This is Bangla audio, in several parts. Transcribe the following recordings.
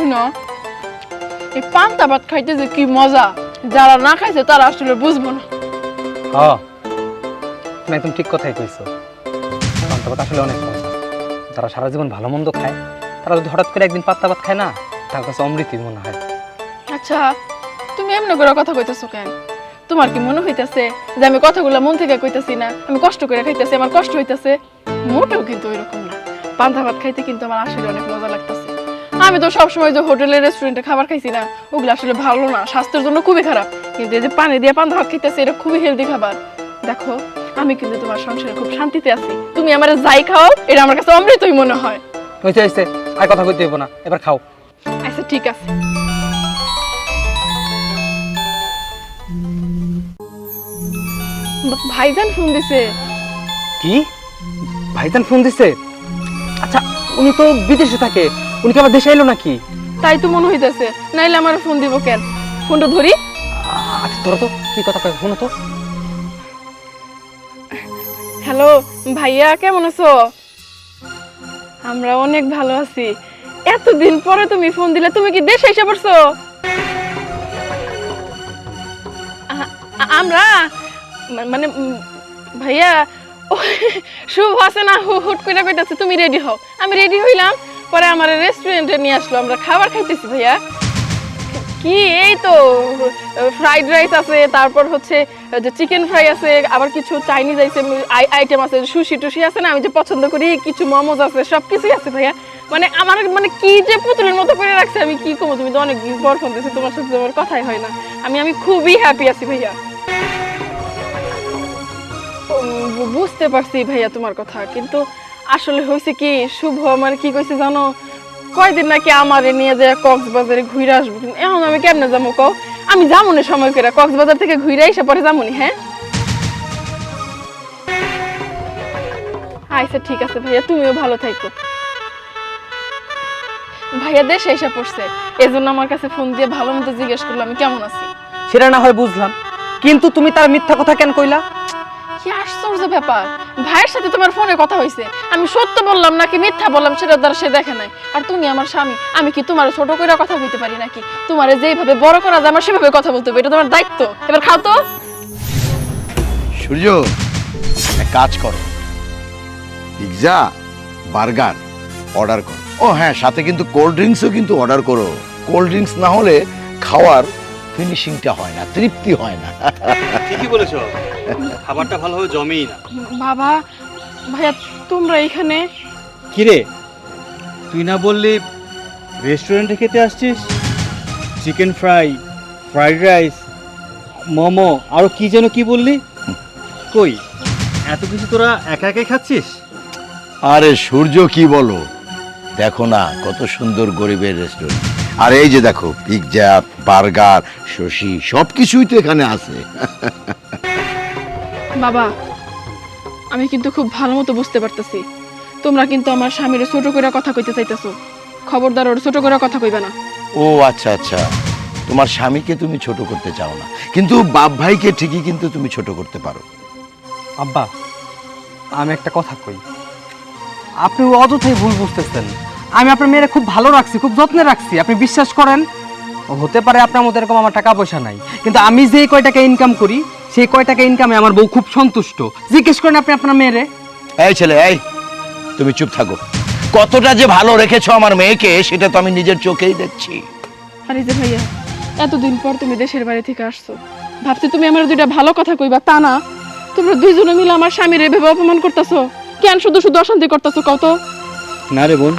শুনো। এই পান্তা ভাত খাইতে যে কি মজা যারা না খাইছে তারা আসলে বুঝব না। হ তুমি একদম ঠিক কথাই কইছো। পান্তা ভাত আসলে অনেক মজা। যারা সারা জীবন ভালো মন্দ খায় তারা যদি হঠাৎ করে একদিন পাত্তা ভাত খায় না তার কাছে অমৃতই মনে হয়। আচ্ছা তুমি এমনি করে কথা কইতেছো কেন? তোমার কি মনে হইতাছে যে আমি কথাগুলো মন থেকে কইতাছি না? আমি কষ্ট করে খাইতেছি আমার কষ্ট হইতাছে? মোটেও কিন্তু ওইরকম না। পান্তা ভাত খাইতে কিন্তু আমার আসলে অনেক মজা লাগতেছে। আমি তো সবসময় যে হোটেলে রেস্টুরেন্টে খাবার খাইছি না ওগুলো আসলে ভালো না স্বাস্থ্যের জন্য খুবই খারাপ। কিন্তু এই যে পানি দিয়ে পান্তা ভাত খাইতেছে এটা খুবই হেলদি খাবার। দেখো আমি কিন্তু তোমার সংসারে খুব শান্তিতে আছি। তুমি আমার যাই খাও এটা আমার কাছে অমৃতই মনে হয়। হয়েছে হয়েছে আর কথা কইতে হইব না এবার খাও। আচ্ছা ঠিক আছে। ভাইজান ফোন দিছে। কি? ভাইজান ফোন দিছে? আচ্ছা উনি তো বিদেশে থাকে। উনি কি আবার দেশে এলো নাকি? তাই তো মনে হইতেছে নাইলে আমার ফোন দিব কেন? ফোনটা ধরি। আচ্ছা তোরা তো কি কথা কয় শোনো তো। হ্যালো ভাইয়া কেমন আছো? আমরা অনেক ভালো আছি। এতদিন পরে তুমি ফোন দিলে তুমি কি দেশে এসে পড়ছো? আমরা? মানে ভাইয়া শুভ আছে না? হু- হুট করে কইতাছে তুমি রেডি হও। আমি রেডি হইলাম। পরে আমার রেস্টুরেন্টে নিয়ে আসলো, আমরা খাবার খাইতেছি ভাইয়া। কি এই তো ফ্রাইড রাইস আছে, তারপর হচ্ছে যে চিকেন ফ্রাই আছে, আবার কিছু চাইনিজ আইসে আইটেম আছে সুশি টুশি আছে না, আমি যে পছন্দ করি, কিছু মোমোজ আছে সব কিছুই আছে ভাইয়া। মানে আমার মানে কি যে পুতুলের মতো করে রাখছে, আমি কি করব তুমি তো অনেক পর ফোন দিয়েছ, তোমার সাথে তো আমার কথাই হয় না। আমি আমি খুবই হ্যাপি আছি ভাইয়া। বুঝতে পারছি ভাইয়া তোমার কথা, কিন্তু আসলে হয়েছে কি শুভ আমার কি কইছে জানো? কয়দিন নাকি আমারে নিয়ে যায় কক্সবাজারে ঘুরে আসব। কিন্তু এখন আমি কেমনে যাব কও? আমি যাব না সময় করে কক্সবাজার থেকে ঘুরে এসে পরে যাব নি, হ্যাঁ? আচ্ছা ঠিক আছে ভাইয়া তুমিও ভালো থাকো ভাইয়া দেশে এসে পড়ছে এজন্য আমার কাছে ফোন দিয়ে ভালো মতো জিজ্ঞেস করল আমি কেমন আছি? সেটা না হয় বুঝলাম কিন্তু তুমি তার মিথ্যা কথা কেন কইলা? কি আশ্চর্য ব্যাপার। ভাইয়ের সাথে তোমার ফোনে কথা হয়েছে আমি সত্য বললাম নাকি মিথ্যা বললাম সেটা দ্বারা সে দেখে নাই। আর তুমি আমার স্বামী আমি কি তোমার ছোট করে কথা বলতে পারি নাকি? তোমার যেভাবে বড় করা যায় আমার সেভাবে কথা বলতে হবে এটা তোমার দায়িত্ব। এবার খাও তো। সূর্য এক কাজ করো। পিৎজা বার্গার অর্ডার করো। ও হ্যাঁ সাথে কিন্তু কোল্ড ড্রিঙ্কসও কিন্তু অর্ডার করো। কোল্ড ড্রিঙ্কস না হলে খাওয়ার ফিনিশিংটা হয় না তৃপ্তি হয় না। ঠিকই বলেছ। খাবারটা ভালোভাবে জমেই না। বাবা ভাইয়া তোমরা এখানে? কিরে তুই না বললি রেস্টুরেন্টে খেতে আসছিস? Chicken fry fried rice momo আরও কি যেন কি বললি? কই এত কিছু তোরা একা একাই খাচ্ছিস? আরে সূর্য কি বলো? দেখো না কত সুন্দর গরিবের রেস্টুরেন্ট আর এই যে দেখো পিৎজা বার্গার শশি সব কিছুই তো এখানে আছে। বাবা আমি কিন্তু খুব ভালো মতো বুঝতে পারতেছি। তোমরা কিন্তু আমার স্বামীর ছোট করে কথা কইতে চাইতেছো। খবরদার ওর ছোট করে কথা কইবে না। ও আচ্ছা আচ্ছা। তোমার স্বামীকে তুমি ছোট করতে চাও না। কিন্তু বাপ ভাইকে ঠিকই কিন্তু তুমি ছোট করতে পারো। আব্বা আমি একটা কথা কই। আপনি অযথাই ভুল বুঝতেছেন। আমি আপনার মেয়েরা খুব ভালো রাখছি খুব যত্নে রাখছি। আপনি বিশ্বাস করেন? হতে পারে আপনার মতো এরকম আমার টাকা পয়সা নাই। কিন্তু আমি যেই কয় টাকা ইনকাম করি সেই কয় টাকা ইনকামে আমার বউ খুব সন্তুষ্ট। জিজ্ঞেস করেন আপনি আপনার মেয়েরে। এই ছেলে এই তুমি চুপ থাকো। কতটা যে ভালো রেখেছো আমার মেয়েকে সেটা তো আমি নিজের চোখেই দেখছি। আরে যে ভাইয়া এতদিন পর তুমি দেশের বাড়ি থেকে আসছো। ভাবছি তুমি আমার দুইটা ভালো কথা কইবা তা না। তোমরা দুইজনে মিলে আমার স্বামীর এভাবে অপমান করতেছো। কেন শুধু শুধু অশান্তি করতেছো কত না রে বোন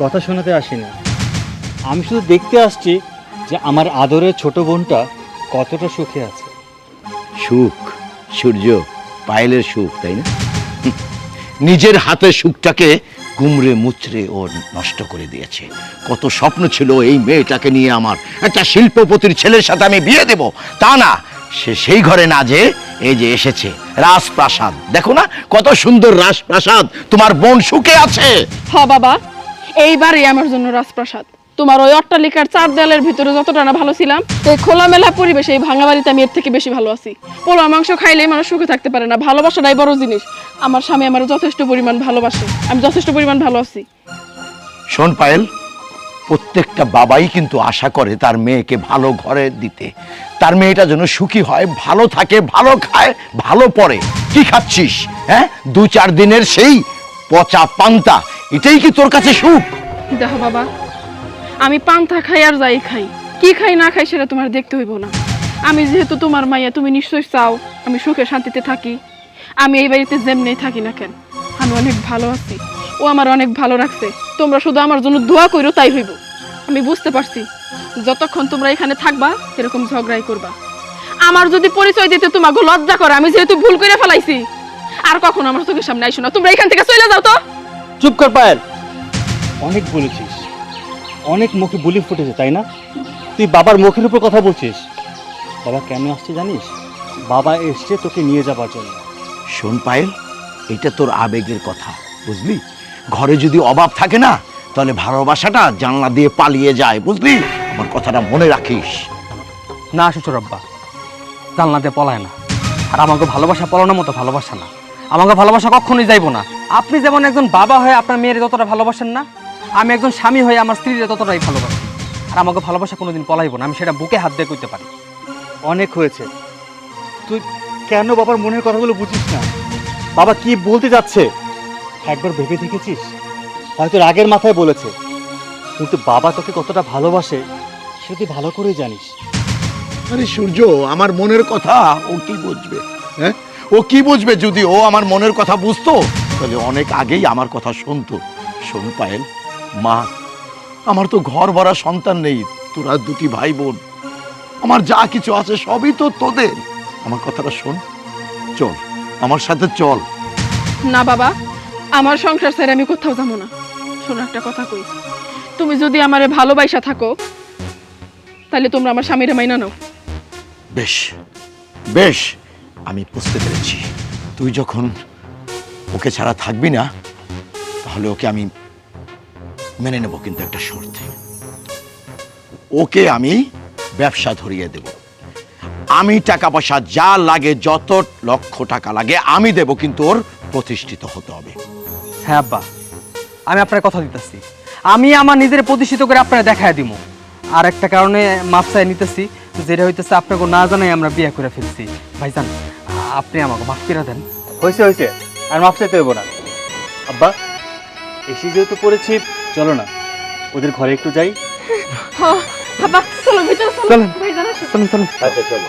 কথা শোনাতে আসিনি। আমি শুধু দেখতে আসছি যে আমার আদরের ছোট বোনটা কতটা সুখে আছে। সুখ, সূর্য পায়েলের সুখ, তাই না? নিজের হাতের সুখটাকে গুমড়ে মুচড়ে ও নষ্ট করে দিয়েছে। কত স্বপ্ন ছিল এই মেয়েটাকে নিয়ে আমার। একটা শিল্পপতির ছেলের সাথে আমি বিয়ে দেব। তা না, সে সেই ঘরে না যে এই যে এসেছে। রাজপ্রাসাদ। দেখো না, কত সুন্দর রাজপ্রাসাদ। তোমার বোন সুখে আছে। হ বাবা, এইবারই আমার জন্য রাজপ্রাসাদ। তোমার ওই অট্টালিকার চার দেয়ালের ভিতরে যতটা না ভালো ছিলাম এই খোলামেলা পরিবেশে এই ভাঙা বাড়িতে আমি এর থেকে বেশি ভালো আছি। পোলা মাংস খাইলেই মানুষ সুখে থাকতে পারে না ভালোবাসাটাই বড় জিনিস। আমার স্বামী আমার যথেষ্ট পরিমাণ ভালোবাসে আমি যথেষ্ট পরিমাণ ভালো আছি। শোন পায়েল প্রত্যেকটা বাবাই কিন্তু আশা করে তার মেয়েকে ভালো ঘরে দিতে। তার মেয়েটা যেন সুখী হয় ভালো থাকে ভালো খায় ভালো পড়ে। কি খাচ্ছিস হ্যাঁ? দু চার দিনের সেই পচা পান্তা এটাই কি তোর কাছে সুখ? দেখো বাবা আমি পান্থা খাই আর যাই খাই। কি খাই না খাই সেটা তোমার দেখতে হইব না। আমি যেহেতু তোমার মাইয়া, তুমি নিশ্চয়ই চাও আমি সুখে শান্তিতে থাকি। আমি এই বাড়িতে যেমনি থাকি না কেন, আমি অনেক ভালো আছি। ও আমার অনেক ভালো রাখছে। তোমরা শুধু আমার জন্য দোয়া করো তাই হইব। আমি বুঝতে পারছি, যতক্ষণ তোমরা এখানে থাকবা, এরকম ঝগড়াই করবা। আমার যদি পরিচয় দিতে তোমাকে লজ্জা করে, আমি যেহেতু ভুল করে ফেলাইছি, আর কখনো আমার চোখের সামনে আইসো না। তোমরা এখান থেকে চলে যাও তো। চুপ কর পায়েল। অনেক বলেছিস। অনেক মুখে বুলি ফুটেছে তাই না? তুই বাবার মুখের উপর কথা বলছিস? বাবা কেন আসছে জানিস? বাবা এসছে তোকে নিয়ে যাবার জন্য। শোন পায়েল এটা তোর আবেগের কথা বুঝলি? ঘরে যদি অভাব থাকে না তাহলে ভালোবাসাটা জানলা দিয়ে পালিয়ে যায় বুঝলি? আমার কথাটা মনে রাখিস। না শ্বশুর আব্বা জানলাতে পলায় না। আর আমাকে ভালোবাসা পলানোর মতো ভালোবাসা না। আমাকে ভালোবাসা কখনোই যাইবো না। আপনি যেমন একজন বাবা হয়ে আপনার মেয়ের যতটা ভালোবাসেন না আমি একজন স্বামী হয়ে আমার স্ত্রীর ততটাই ভালোবাসি। আর আমাকে ভালোবাসা কোনোদিন পলাইবো না আমি সেটা বুকে হাত দিয়ে করতে পারি। অনেক হয়েছে। তুই কেন বাবার মনের কথাগুলো বুঝিস না? বাবা কি বলতে যাচ্ছে? একবার ভেবে দেখেছিস? হয়তো রাগের মাথায় বলেছে। কিন্তু বাবা তোকে কতটা ভালোবাসে সেটা তুই ভালো করেই জানিস। আরে সূর্য আমার মনের কথা ও কি বুঝবে? হ্যাঁ? ও কি বুঝবে যদি ও আমার মনের কথা বুঝতো? তাহলে অনেক আগেই আমার কথা শুনতো। শোন পায়েল। মা আমার তো ঘর ভরা সন্তান নেই তোরা দুটি ভাই বোন আমার যা কিছু আছে সবই তো তোদের। আমার কথাটা শোন চল আমার সাথে চল। না বাবা আমার সংসার ছেড়ে আমি কোথাও যাব না। শোনো একটা কথা কই তুমি যদি আমারে ভালোবাসা থাকো তাহলে তোমরা আমার স্বামীরে মাইনা নাও। বেশ বেশ আমি বুঝতে পেরেছি। তুই যখন ওকে ছাড়া থাকবি না তাহলে ওকে আমি মেনে নেব কিন্তু একটা শর্তে। ওকে আমি ব্যবসা ধরিয়ে দেব। আমি টাকা পয়সা যা লাগে যত লক্ষ টাকা লাগে আমি দেব কিন্তু ওর প্রতিষ্ঠিত হতে হবে। হ্যাঁ আব্বা। আমি আপনার কথা দিতেছি। আমি আমার নিজের প্রতিষ্ঠিত করে আপনারা দেখায় দিব আর একটা কারণে মাপ চাই নিতেছি যেটা হইতেছে আপনাকে না জানাই আমরা বিয়ে করে ফেলছি। ভাইজান আপনি আমাকে মাফ করে দেন। হয়েছে হয়েছে আর মাপ চাইতে হব না। আব্বা এসে যেহেতু পড়েছি চলো না। ওদের ঘরে একটু যাই। হ বাবা চলো ভিতরে চলো। চলুন চলুন। আচ্ছা চলো।